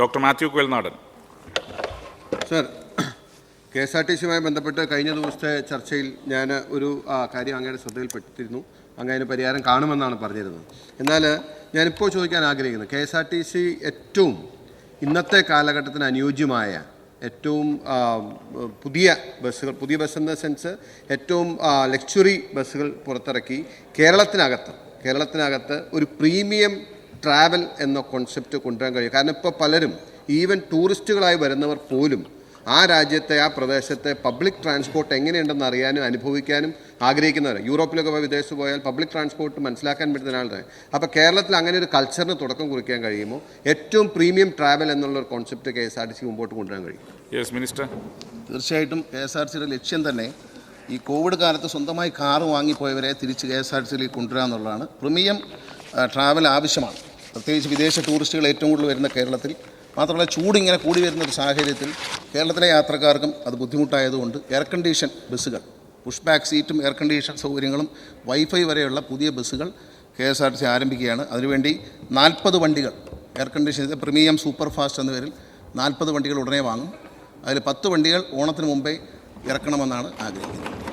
Doctor Mathew Kuzhalnadan sir K S R T സിയുമായി ബന്ധപ്പെട്ട് കഴിഞ്ഞ ദിവസത്തെ ചർച്ചയിൽ ഞാൻ ഒരു കാര്യം അങ്ങയുടെ ശ്രദ്ധയിൽപ്പെട്ടിരുന്നു. അങ്ങ് അതിന് പരിഹാരം കാണുമെന്നാണ് പറഞ്ഞിരുന്നത്. എന്നാൽ ഞാനിപ്പോൾ ചോദിക്കാൻ ആഗ്രഹിക്കുന്നത് K S R T C ഏറ്റവും ഇന്നത്തെ കാലഘട്ടത്തിന് അനുയോജ്യമായ ഏറ്റവും പുതിയ ബസ്സുകൾ പുതിയ ബസ് എന്ന സെൻസ് ഏറ്റവും ലക്ഷറി ബസ്സുകൾ പുറത്തിറക്കി കേരളത്തിനകത്ത് കേരളത്തിനകത്ത് ഒരു പ്രീമിയം ട്രാവൽ എന്ന കോൺസെപ്റ്റ് കൊണ്ടുവരാൻ കഴിയും. കാരണം ഇപ്പോൾ പലരും ഈവൻ ടൂറിസ്റ്റുകളായി വരുന്നവർ പോലും ആ രാജ്യത്തെ ആ പ്രദേശത്തെ പബ്ലിക് ട്രാൻസ്പോർട്ട് എങ്ങനെയുണ്ടെന്ന് അറിയാനും അനുഭവിക്കാനും ആഗ്രഹിക്കുന്നവർ യൂറോപ്പിലൊക്കെ പോയി വിദേശത്ത് പോയാൽ പബ്ലിക് ട്രാൻസ്പോർട്ട് മനസ്സിലാക്കാൻ പറ്റുന്ന ആളുടെ അപ്പോൾ കേരളത്തിൽ അങ്ങനെ ഒരു കൾച്ചറിന് തുടക്കം കുറിക്കാൻ കഴിയുമോ? ഏറ്റവും പ്രീമിയം ട്രാവൽ എന്നുള്ള ഒരു concept K S R T C മുമ്പോട്ട് കൊണ്ടുവരാൻ കഴിയും. യെസ് മിനിസ്റ്റർ തീർച്ചയായിട്ടും കെ എസ് ആർ സിയുടെ ലക്ഷ്യം തന്നെ ഈ കോവിഡ് കാലത്ത് സ്വന്തമായി കാറ് വാങ്ങിപ്പോയവരെ തിരിച്ച് കെ എസ് ആർ സിയിലേക്ക് കൊണ്ടുവരാമെന്നുള്ളതാണ് പ്രീമിയം ട്രാവൽ ആവശ്യമാണ്. പ്രത്യേകിച്ച് വിദേശ ടൂറിസ്റ്റുകൾ ഏറ്റവും കൂടുതൽ വരുന്ന കേരളത്തിൽ. മാത്രമല്ല ചൂട് ഇങ്ങനെ കൂടി വരുന്ന ഒരു സാഹചര്യത്തിൽ കേരളത്തിലെ യാത്രക്കാർക്കും അത് ബുദ്ധിമുട്ടായതുകൊണ്ട് എയർ കണ്ടീഷൻ ബസ്സുകൾ പുഷ് ബാക്ക് സീറ്റും എയർ കണ്ടീഷൻ സൗകര്യങ്ങളും വൈഫൈ വരെയുള്ള പുതിയ ബസ്സുകൾ K S R T C ആരംഭിക്കുകയാണ്. അതിനുവേണ്ടി നാൽപ്പത് വണ്ടികൾ air condition premium super fast എന്ന പേരിൽ നാൽപ്പത് വണ്ടികൾ ഉടനെ വാങ്ങും. അതിൽ പത്ത് വണ്ടികൾ ഓണത്തിന് മുമ്പേ ഇറക്കണമെന്നാണ് ആഗ്രഹിക്കുന്നത്.